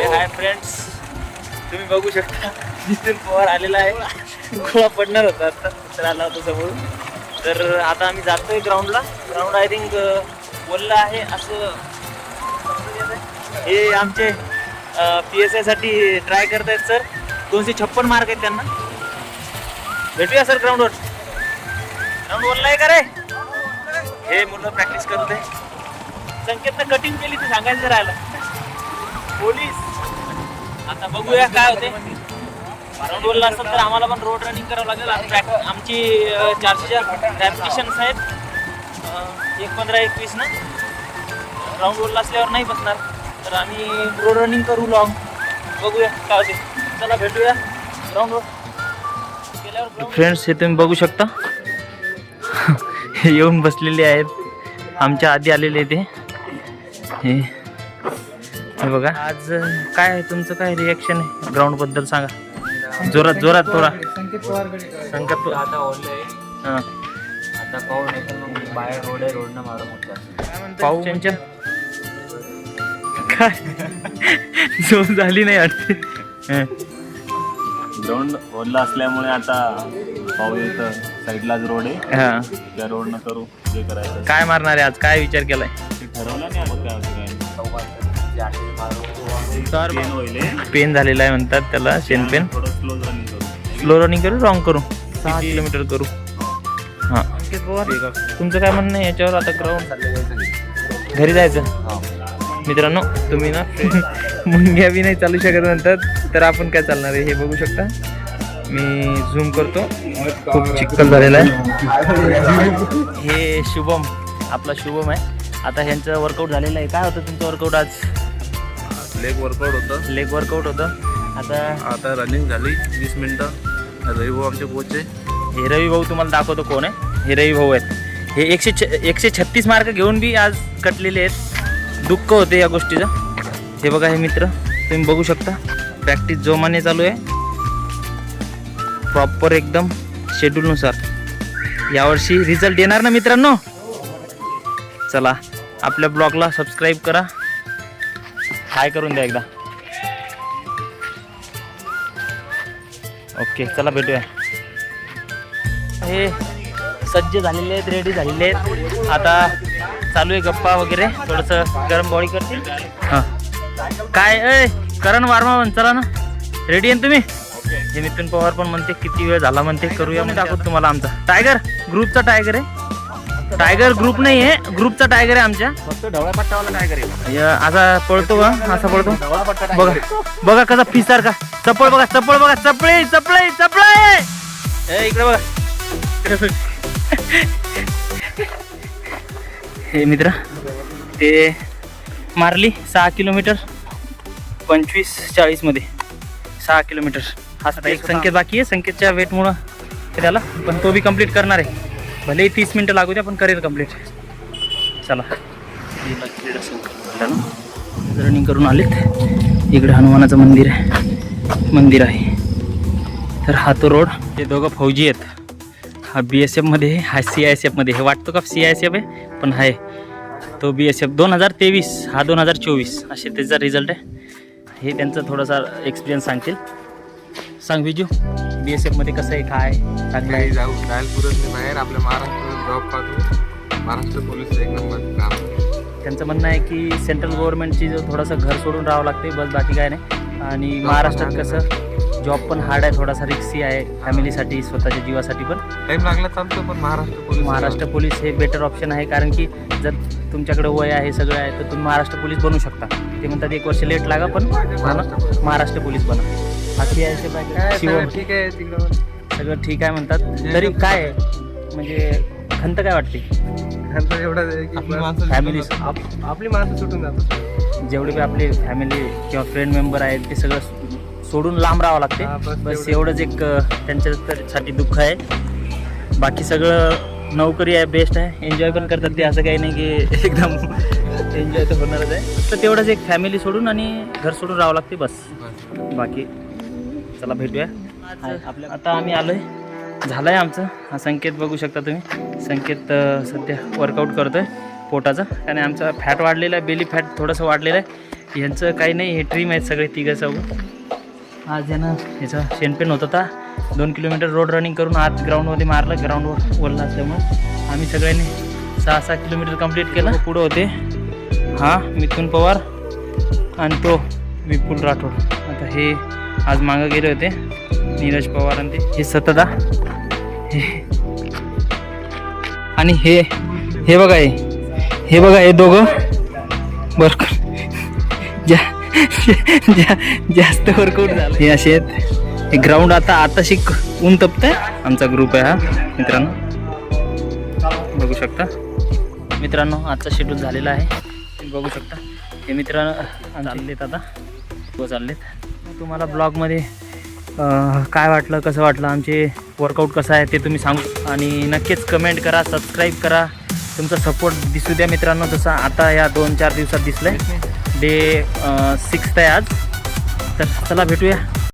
हे hi friends तुम्ही बघू शकता नितीन पवार आलेला आहे. गोळा पडणार होता आता तर आला होता समोर तर आता आम्ही जातोय ग्राउंडला ग्राउंड आय थिंक बोललं आहे असं. हे आमचे पी एस आयसाठी ट्राय करतायत सर दोनशे छप्पन मार्क आहेत त्यांना. भेटूया सर ग्राउंडवर ग्राउंड बोलला आहे का रे? हे मुलं प्रॅक्टिस करत आहे संकेतनं कटिंग केली ते सांगायचं राहिलं. पोलीस. आता बघूया काय होते. राऊंड बोलला असेल तर आम्हाला पण रोड रनिंग करावं लागेल. आमची अं, चारशेच्या आहेत. एक पंधरा एकवीस ना. राऊंड बोलला असल्यावर नाही बसणार. तर आम्ही रोड रनिंग करू लॉंग बघूया काय होते. चला भेटूया. ग्राउंडवर फ्रेंड्स हे तुम्ही बघू शकता. येऊन बसलेले आहेत. आमच्या आधी आलेले ते. हे. हे बघा. आज काय आहे तुमचं काय रिॲक्शन आहे? ग्राउंडबद्दल सांगा. जोरात जोरात थोडा संकेत पवार. आता ओढले हां. आता पाहू नाही तर मग बाहेर रोड आहे रोडनं मारू पाहू चंचल काय? झोप झाली नाही वाटते. ग्राउंड ओढला असल्यामुळे आता पाहू इथं साईडलाच रोड आहे. हा. त्या रोडनं करू जे करायचं. काय मारणार आहे आज? काय विचार केलाय? ठरवलं नाही आपण काय तर पेन झालेला आहे म्हणतात त्याला शेन पेन स्लो रनिंग करू. रॉंग करू सहा किलोमीटर करू. हां. तुमचं काय म्हणणं आहे? याच्यावर आता ग्राउंड घरी जायचं? मित्रांनो तुम्ही ना मुंग्या बी नाही चालू शकत म्हणतात. तर आपण काय चालणार आहे हे बघू शकता. मी झूम करतो. खूप चिखल झालेला आहे. हे शुभम आपला शुभम आहे. आता ह्यांचं वर्कआउट झालेलं आहे. काय होतं तुमचं वर्कआउट आज? लेग वर्कआउट होतं. लेग वर्कआउट होतं. आता आता रनिंग झाली वीस मिनटं. रविभाऊ आमचे कोच आहे. हे रवी भाऊ तुम्हाला दाखवतो कोण आहे. हे रवी भाऊ आहेत. हे एकशे छ एकशे छत्तीस मार्क घेऊन बी आज कटलेले आहेत. दुःख होते या गोष्टीचं. हे बघा हे मित्र तुम्ही बघू शकता. प्रॅक्टिस जोमाने चालू आहे. प्रॉपर एकदम शेड्यूलनुसार यावर्षी रिझल्ट येणार ना मित्रांनो? चला आपल्या ब्लॉगला सबस्क्राईब करा. हाय करून द्या एकदा. ओके चला भेटूया. हे सज्ज झालेले आहेत रेडी झालेले आहेत. आता चालू आहे गप्पा वगैरे थोडंसं गरम बॉडी करतील. हां. काय अय करण वार्मा म्हण चला ना. रेडी आहे तुम्ही? हे नितीन पवार पण म्हणते किती वेळ झाला म्हणते करूया मी दाखवतो तुम्हाला आमचा. टायगर ग्रुपचा टायगर आहे. टायगर ग्रुप नाही आहे. ग्रुपचा टायगर आहे आमच्या. फक्त पट्टावाला या, असा पळतो का असा पळतो. बघा बघा कसा फिसार का. चपळ बघा चपळ बघा चपळे चपळे चपळे! ए इकडे बघा. हे मित्र ते मारली सहा किलोमीटर पंचवीस चाळीसमध्ये सहा किलोमीटर. हा आता एक संकेत बाकी आहे. संकेतच्या वेटमुळं त्याला पण तो बी कंप्लीट करणार आहे. भलेही तीस मिनटं लागू द्या पण करेल कंप्लीट चला. रनिंग करून आलेत. इकडे हनुमानाचं मंदिर आहे. मंदिर आहे. तर हा तो रोड हे दोघं फौजी आहेत. हा बी एस एफमध्ये हा सी आय एस एफमध्ये हे वाटतो का सी आय एस एफ आहे? पण आहे. तो बी एस एफ दोन हजार तेवीस हा दोन हजार चोवीस. असे त्याचा रिझल्ट आहे. हे त्यांचं थोडासा एक्सपिरियन्स सांगतील. सांग विजू बी एस एफमध्ये कसं आहे काय? चांगलं आहे? जाऊ जायला पुरत नाही बाहेर. आपल्या महाराष्ट्रात जॉब पाहतो. महाराष्ट्र पोलीस एक नंबर काम त्यांचं म्हणणं आहे की सेंट्रल गव्हर्नमेंटची जो थोडंसं घर सोडून राहावं लागते बस बाकी काय नाही. आणि महाराष्ट्रात कसं जॉब पण हार्ड आहे थोडासा रिक्सी आहे फॅमिलीसाठी स्वतःच्या जीवासाठी पण. टाइम लागला चालतो पण महाराष्ट्र पोलीस महाराष्ट्र पोलीस हे बेटर ऑप्शन आहे कारण की जर तुमच्याकडे वय आहे सगळं आहे तर तुम्ही महाराष्ट्र पोलीस बनू शकता. ते म्हणतात एक वर्ष लेट लागा पण महाराष्ट्र पोलीस बना. बाकी आहे ते काय बाकी शिवम. सगळं ठीक आहे तिकडं. सगळं ठीक आहे म्हणतात. तरी काय आहे? म्हणजे खंत काय वाटते? त्यांचं एवढं आहे की आपली बस. माणसं आप- आपली माणसं सुटून जातात. जेवढे बी आपले फॅमिली किंवा फ्रेंड मेंबर आहेत ते सगळं सो- सोडून लांब राहावं लागते. हा, बस. एवढंच एक अ, त्यांच्यासाठी दुःख आहे. बाकी सगळं नोकरी आहे बेस्ट आहे. एन्जॉय पण करतात ते. असं काही नाही की एकदम एन्जॉय तर होणारच आहे. फक्त तेवढंच एक फॅमिली सोडून आणि घर सोडून राहावं लागते बस. बाकी चला भेटूया. आपल्या आता आम्ही आलोय. झालंय आमचं. हा संकेत बघू शकता तुम्ही. संकेत सध्या वर्कआउट करतोय पोटाचं. आणि आमचा फॅट वाढलेला आहे बेली फॅट थोडंसं वाढलेलं आहे. यांचं काही नाही हे ड्रीम आहेत सगळे तिघं चौघं आज यानं ह्याचा शेणपेन होत होता दोन किलोमीटर रोड रनिंग करून आत ग्राउंडमध्ये मारलं. ग्राउंडवर वरला असल्यामुळं आम्ही सगळ्यांनी सहा सहा किलोमीटर कंप्लीट केलं. पुढं होते. हा मिथुन पवार आणि तो विपुल राठोड. आता हे आज मागं गेले होते नीरज पवार आणि ते. हे सतदा हे. आणि हे हे बघा हे. हे बघा हे दोघं. बर जा जा जास्त वर्कआउट झालं. हे असे आहेत. हे ग्राउंड आता आता शिक ऊन तपतंय. आमचा ग्रुप आहे हा मित्रांनो. बघू शकता. मित्रांनो आजचा शेड्यूल झालेला आहे. बघू शकता. हे मित्रांनो चाललेत आता. हो चाललेत. तुम्हाला ब्लॉगमध्ये काय वाटलं कसं वाटलं आमचे वर्कआउट कसं आहे ते तुम्ही सांगू. आणि नक्कीच कमेंट करा सबस्क्राईब करा. तुमचा सपोर्ट दिसू द्या मित्रांनो जसं आता या दोन चार दिवसात दिसलं आहे डे सिक्स्थ आहे आज. तर चला भेटूया.